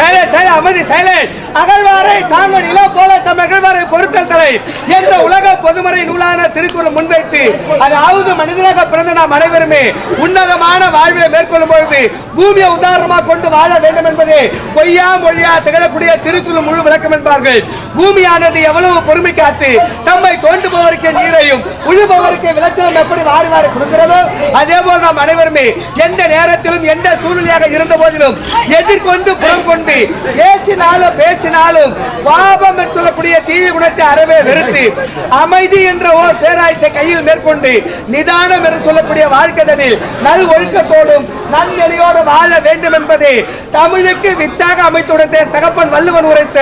and சைலே அமைதி செயலை அகழ்வாரை தாங்கள் இளோ போல தம் அகழ்வாரை பொறுத்தல் தலை என்ற உலக பொதுமறை நூலான திருக்குறள் முன்வைத்து அதாவது மனிதனாக பிறந்த நாம் அனைவருமே உன்னதமான வாழ்வை மேற்கொள்ளும் பொழுது பூமியை உதாரணமாக கொண்டு வாழ வேண்டும் என்பதே பொய்யா மொழியா திகழக்கூடிய திருக்குறள் முழு விளக்கம் என்பார்கள். பூமியானது எவ்வளவு பொறுமை காத்து தம்மை கொண்டு போவதற்கு நீரையும் உழுபவருக்கு விளைச்சலும் எப்படி வாரி வாரி கொடுக்கிறதோ அதே போல் நாம் அனைவருமே எந்த நேரத்திலும் எந்த சூழ்நிலையாக இருந்த போதிலும் எதிர்கொண்டு புறம் கொண்டு பேசினாலும் பேசினாலும் பாபம் என்று சொல்லக்கூடிய தீய குணத்தை அறவே வெறுத்து அமைதி என்ற ஓர் பேராயத்தை கையில் மேற்கொண்டு நிதானம் என்று சொல்லக்கூடிய வாழ்க்கைதனில் நல் ஒழுக்கத்தோடும் நன்னெறியோடு வாழ வேண்டும் என்பதே தமிழுக்கு வித்தாக அமைத்துடைய தகப்பன் வள்ளுவன் உரைத்த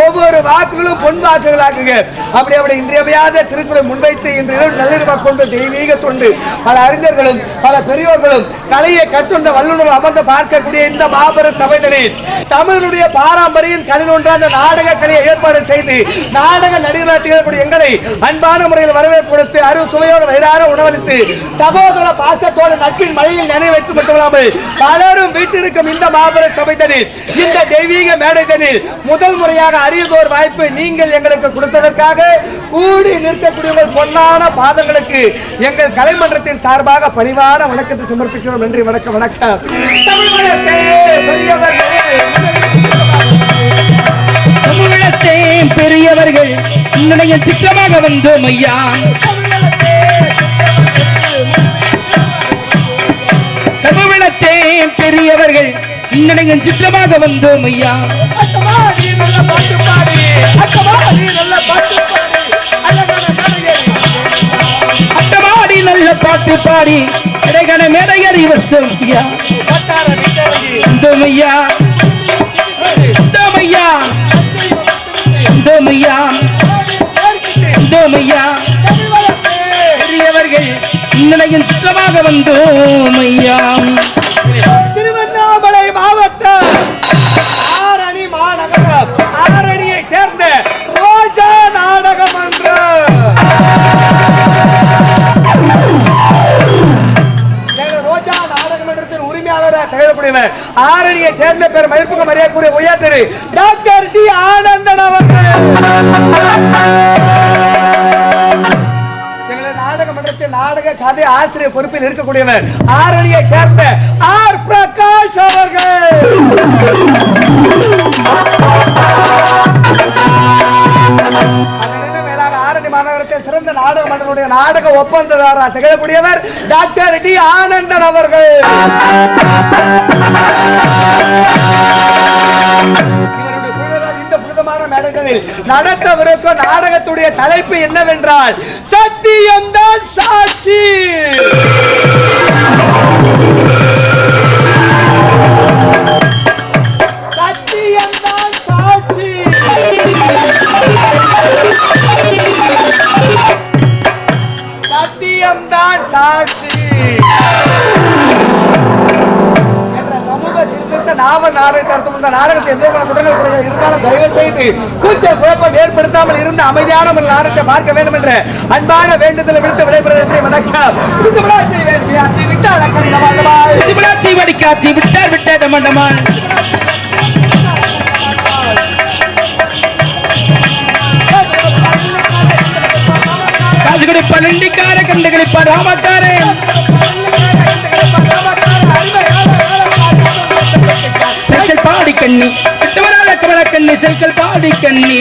ஒவ்வொரு வாக்குகளும் பொன் வாக்குகளாகுங்க அப்படி அப்படி இன்றியமையாத திருக்குறளை முன்வைத்து இன்று இரவு நள்ளிரவாக கொண்டு தெய்வீக தொண்டு பல அறிஞர்களும் பல பெரியோர்களும் கலையை கற்றுண்ட வல்லுநர்கள் அமர்ந்து பார்க்கக்கூடிய இந்த மாபெரும் சபைதனை தமிழனுடைய பாரம்பரியம் கலை நாடக கலையை ஏற்பாடு செய்து நாடக நடிகர்களாக எங்களை அன்பான முறையில் வரவேற்பு கொடுத்து அரு சுவையோடு வயிறார உணவளித்து சகோதர பாசத்தோடு நட்பின் மழையில் நினைவைத்து வைத்து மட்டுமில்லாமல் பலரும் வீட்டிருக்கும் இந்த மாபெரும் சபைதனில் இந்த தெய்வீக மேடைதனில் முதல் முறையாக அரியதோர் வாய்ப்பு நீங்கள் எங்களுக்கு கொடுத்ததற்காக கூடி நிற்கக்கூடிய பொன்னான பாதங்களுக்கு எங்கள் கலைமன்றத்தின் சார்பாக பணிவான வணக்கத்தை சமர்ப்பிக்கிறோம். நன்றி வணக்கம் வணக்கம். தமிழ் வளர்த்தே பெரியவர்களே. உன்னுடைய சித்தமாக வந்தோம் ஐயா. தமிழத்தே பெரியவர்கள் உன்னுடைய சித்தமாக வந்தோம் ஐயா பாட்டு பாடி. நல்ல பாட்டு. அட்டமாடி நல்ல பாட்டு பாடி இடைகண மேடையறி வந்தோம் ஐயா. வந்தோம் ஐயா வந்தோம் ஐயா வந்தோம் ஐயா வந்தோம் ஐயா. பெரியவர்கள் இந்நிலையின் சுற்றமாக வந்தோம் ஐயா. திருவண்ணாமலை மாவட்டம் ஆரணி மாநகரம் ஆரணியை சேர்ந்த ரோஜா நாடக மன்றம் ரோஜா நாடக மன்றத்தின் உரிமையாளராக திகழக்கூடியவர் ஆரணியை சேர்ந்த பேர் மயிர்புக மரியாதைக்குரிய உயர் திரு டாக்டர் டி ஆனந்தன் அவர்கள். நாடக கதை ஆசிரியர் பொறுப்பில் இருக்கக்கூடியவர் ஆரணியை சேர்ந்த ஆர் பிரகாஷ் அவர்கள். ஆரணி மாநகரத்தில் சிறந்த நாடக மன்றனுடைய நாடக ஒப்பந்ததாரா திகழக்கூடியவர் டாக்டர் டி ஆனந்தன் அவர்கள். நாடகங்களில் மேடைகளில் நடத்தவிருக்கும் நாடகத்துடைய தலைப்பு என்னவென்றால் சத்தியம்தான் சாட்சி. சத்தியம்தான் சாட்சி. சத்தியம்தான் சாட்சி. நாவல் நாடகத்தை இந்த நாடகத்தை எந்த இருந்தாலும் தயவு செய்து குழப்பம் ஏற்படுத்தாமல் இருந்து அமைதியான ஒரு நாடகத்தை பார்க்க வேண்டும் என்ற அன்பான வேண்டுதலை விடுத்து விடைபெறுவதை வணக்கம் இந்த விழாத்தை வடிக்காட்சி விட்டார் விட்டார் மண்டமான் காசுகுடி கண்டுகளிப்பா ராமக்காரே கண்ணி. விட்டவரால கமல கண்ணி சைக்கிள் பாடி கண்ணி.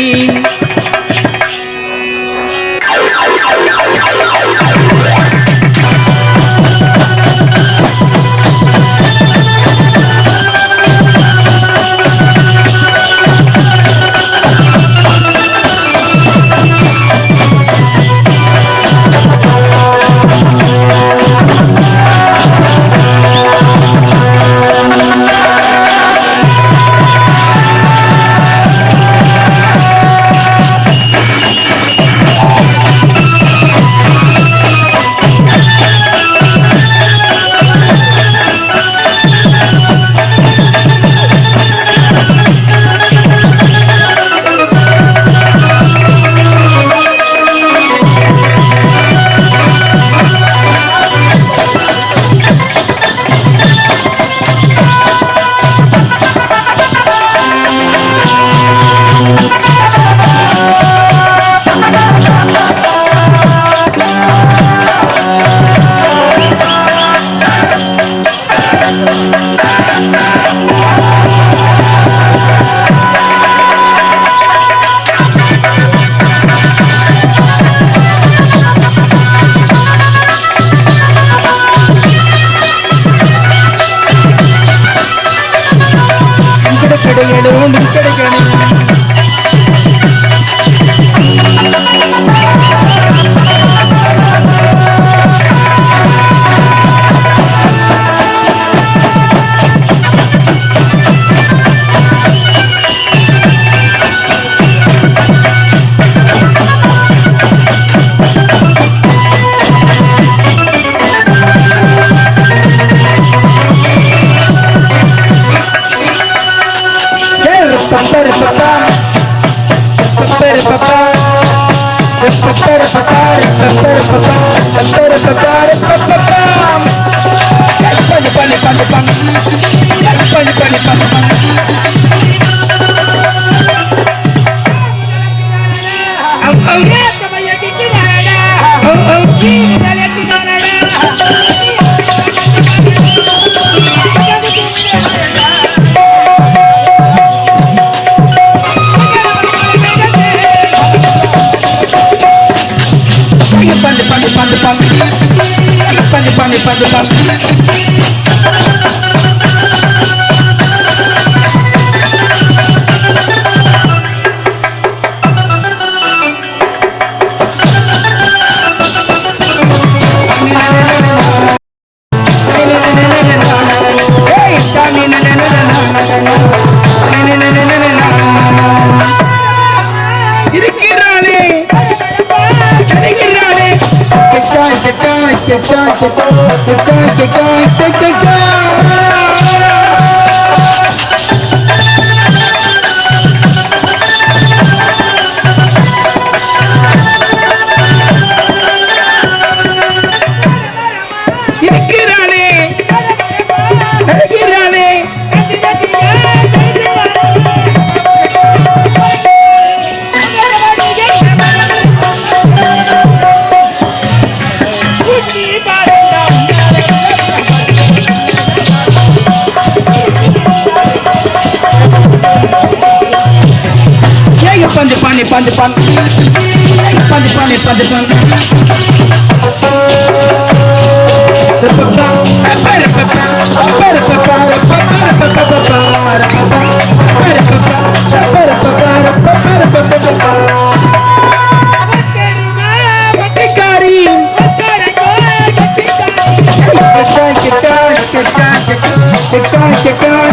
Take take take take take take. cha cha நிப்பான் நிப்பான் நிப்பான் நிப்பான் நிப்பான் நிப்பான் Get down, get down, get down, get down.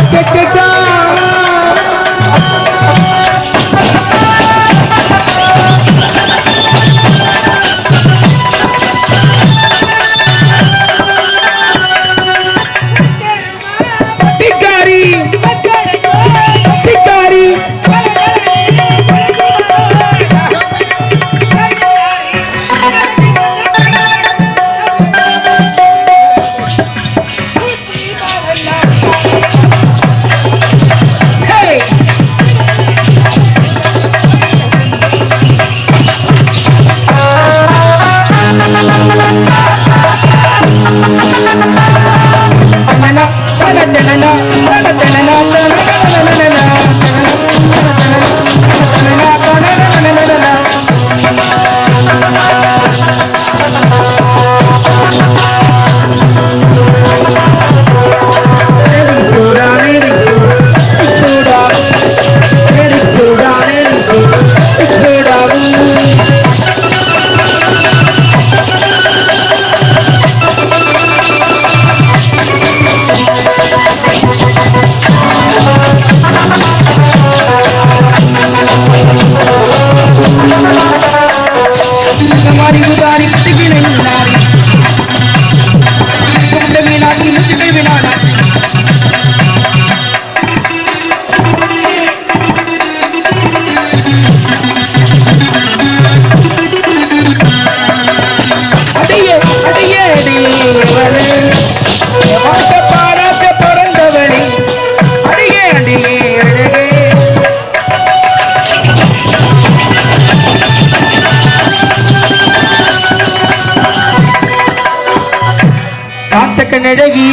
நழகி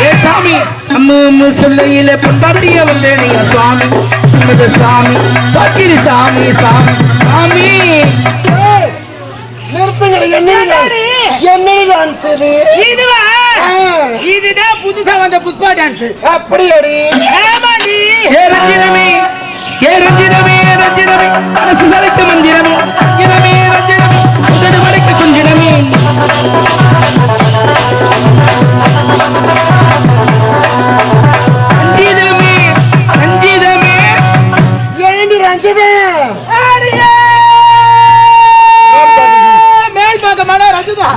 ஏ சாமி அம்மு சொல்லையில பொண்டாட்டிய வந்தேனே சுவாமி. உமது சாமி பாக்கிரி சாமி சாமி சாமி. நிறுத்துங்கள் என்ன என்ன டான்ஸ் இது. இதுவா? இதுதான் புதுசா வந்த புஷ்பா டான்ஸ் அப்படி அடி ஆமாண்டி ஏ ரஞ்சிதமே ஏ ரஞ்சிதமே ரஞ்சிதமே. மனசு சலித்த மந்திரமே. உதடு வரைக்கு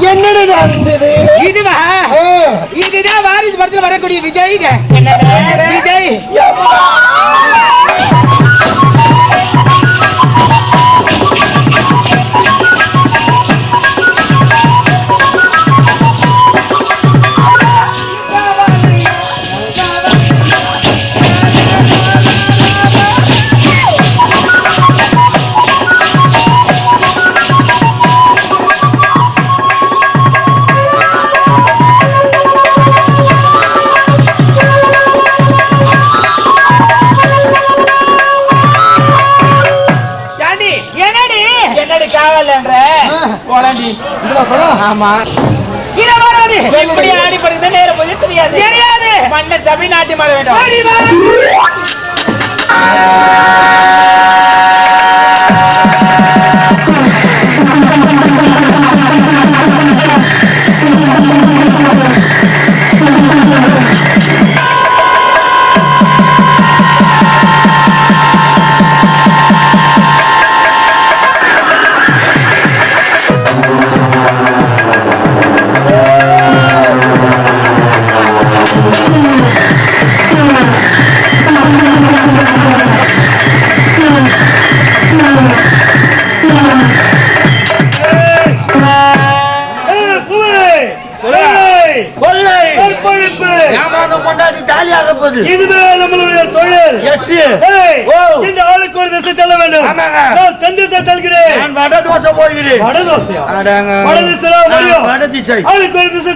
என்னடா இருந்துச்சு இதுவா? இதுதான் வாரிசு படத்துல வரக்கூடிய விஜய். விஜய் ஆமா. இத வராது. இப்படி ஆடி படுத்த நேரம் போது தெரியாது. தெரியாது. மன்னர் தமிழ்நாட்டு மாற வேண்டும்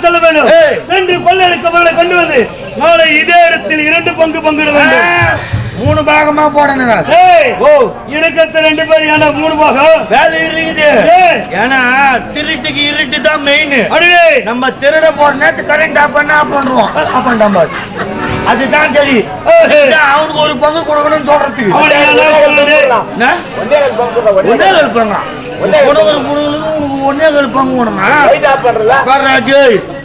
செல்ல வேண்டும். சென்று கொள்ளையடிக்கப்பவர்களை கொண்டு வந்து நாளை இதே இடத்தில் இரண்டு பங்கு பங்கிட வேண்டும். மூணு பாகமா போடணுங்க. ஓ. ரெண்டு பேர் ஏன்னா மூணு பாகம். வேலை இருக்குது. ஏன்னா திருட்டுக்கு இருட்டு தான் மெயின் அடியே நம்ம திருட போற நேரத்து கரண்ட் ஆஃப் பண்ண ஆஃப் பண்ணுவோம். ஆஃப் பண்ணிட்டான் பாரு. அதுதான் சரி. அவனுக்கு ஒரு பங்கு கொடுக்கணும்னு சொல்றதுக்கு. பங்கா. உனக்கு ஒரு ஒன்னே கால் பங்கு.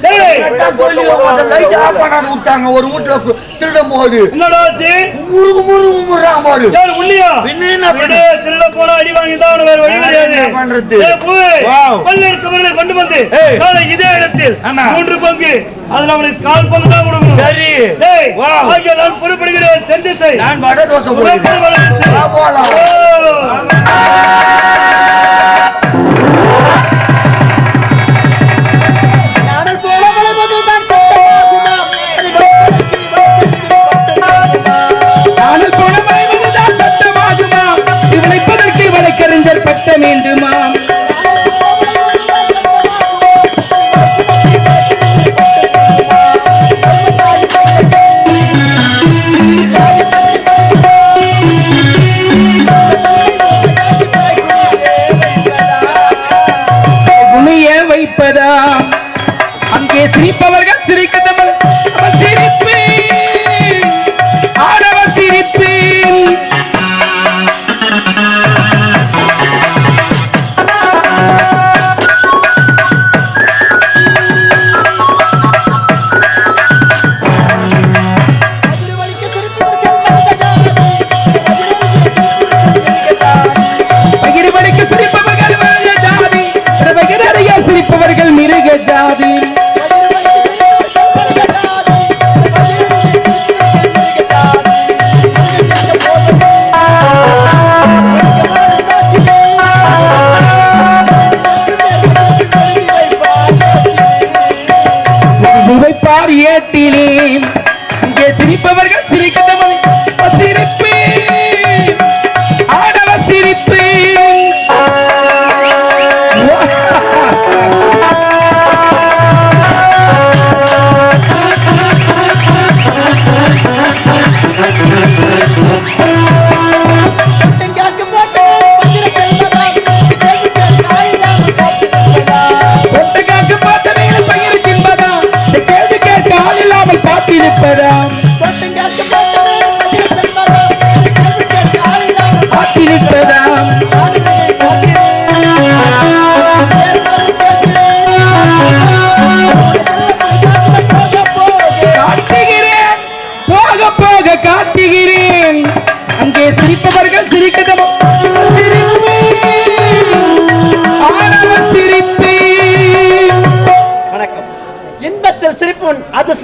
ஏய், சொல்லி அந்த light off பண்ணாம விட்டாங்க. ஒரு வீட்டுல கு- திருடும் போது என்னடா ஆச்சு? முருகு முருகு முறான் பாரு. யார் உள்ளியா? பின்ன என்ன பண்ண? திருட போனா அடி வாங்கி தான் வேற வழி கிடையாது. என்ன பண்றது? ஏய், போய். கொள்ளையடித்தவர்களை கொண்டு வந்து. இதே இடத்தில். மூன்று பங்கு. அதுல அவனுக்கு கால் பங்கு தான் கொடுக்கணும். சரி. டேய், வாவ். ஆகிய நான் புறப்படுகிறேன். தென் திசை நான் வட தோசை. வா, போலாம்.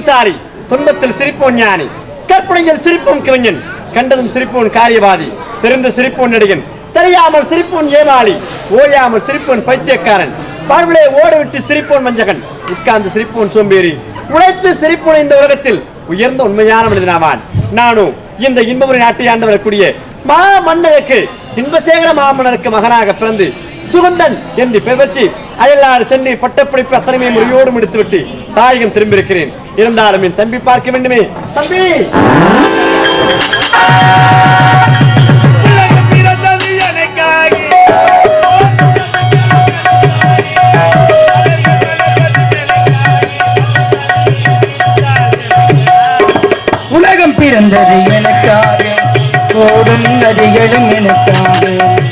சிரிப்போன் துன்பத்தில் சிரிப்போன் ஞானி கற்பனையில் சிரிப்போன் கவிஞன் கண்டதும் சிரிப்போன் காரியவாதி தெரிந்து சிரிப்போன் நடிகன் தெரியாமல் சிரிப்போன் ஏமாளி ஓயாமல் சிரிப்போன் பைத்தியக்காரன் வாழ்விலே ஓடவிட்டு சிரிப்போன் வஞ்சகன் உட்கார்ந்து சிரிப்போன் சோம்பேறி உழைத்து சிரிப்போன் இந்த உலகத்தில் உயர்ந்த உண்மையான மனிதனாவான். நானும் இந்த இன்பமுறை நாட்டை ஆண்டு வரக்கூடிய மா மன்னருக்கு இன்பசேகர மாமன்னருக்கு மகனாக பிறந்து சுகந்தன் என்று பெயர் அயலாறு சென்னை பட்டப்படிப்பு அத்தனைமே முறையோடு முடித்துவிட்டு தாயகம் திரும்பியிருக்கிறேன். இருந்தாலும் என் தம்பி பார்க்க வேண்டுமே. தம்பி! உலகம் பிறந்தது எனக்காக ஓடும் நதிகளும் எனக்காக.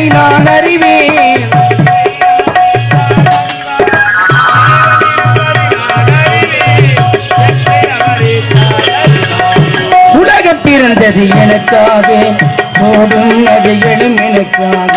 இருப்பதை நான் அறிவேன். உலகம் பிறந்தது எனக்காக போதும் அது எழும் எனக்காக.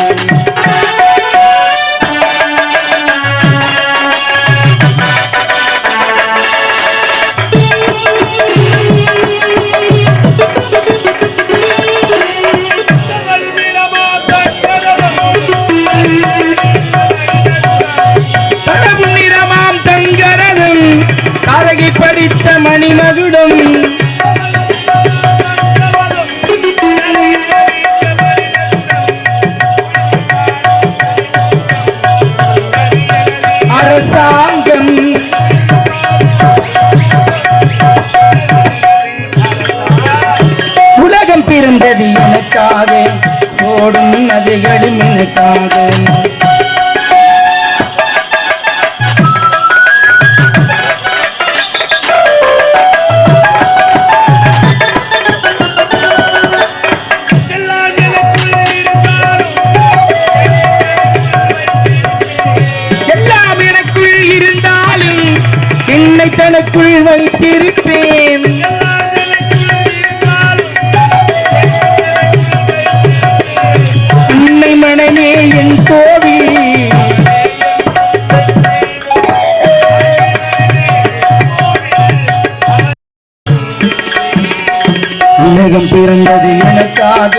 உலகம் பிறந்தது எனக்காக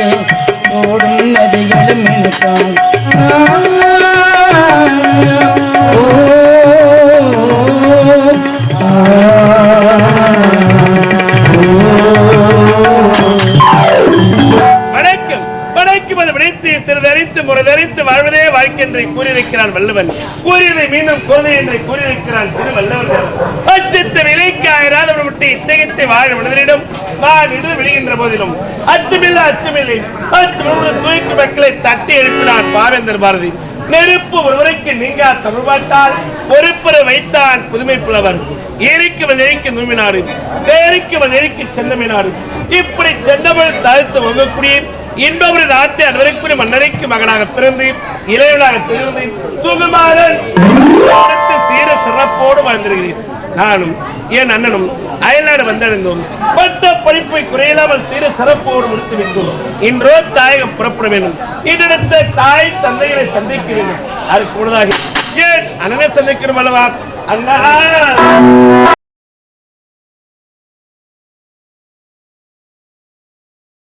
ஓடும் நதிகளும் எனக்காக. வணக்கம் அது விடைத்து முறைதறித்து வாழ்வதே வாழ்க்கை என்று கூறியிருக்கிறான் வல்லவன் கூறியதை மீண்டும் குருதை என்று கூறியிருக்கிறான் திரு வல்லவன் அச்சத்தை ஒரு விட்டு இத்தகத்தை வாழ மனிதனிடம் நான் இடு விடுகின்ற போதிலும் அச்சமில்ல அச்சமில்லை அச்சமில்ல தூய்க்கு மக்களை தட்டி எழுப்பினான் பாவேந்தர் பாரதி நெருப்பு ஒருவருக்கு நீங்கா தமிழ்பாட்டால் பொறுப்பரை வைத்தான் புதுமை புலவர் ஏரிக்கு வழிக்கு நூமினாடு பேருக்கு வழிக்கு சென்னமினாடு இப்படி சென்னமிழ் தாழ்த்து வங்கக்கூடிய இன்பபுரி நாட்டை அனைவருக்குரிய மன்னரைக்கு மகனாக பிறந்து இளைவனாக திருந்து சுகுமாரன் சீர சிறப்போடு வாழ்ந்திருக்கிறேன் நானும் என் அண்ணனும் அயல்நாடு வந்தடைந்தோம். பட்ட படிப்பை குறையில்லாமல் சீர சிறப்போடு முடித்து விட்டோம். இன்றோ தாயகம் புறப்பட வேண்டும். இன்னிடத்த தாய் தந்தைகளை சந்திக்க வேண்டும். அது முன்னதாக ஏன் அண்ணனை சந்திக்கிறோம் அல்லவா? அண்ணா!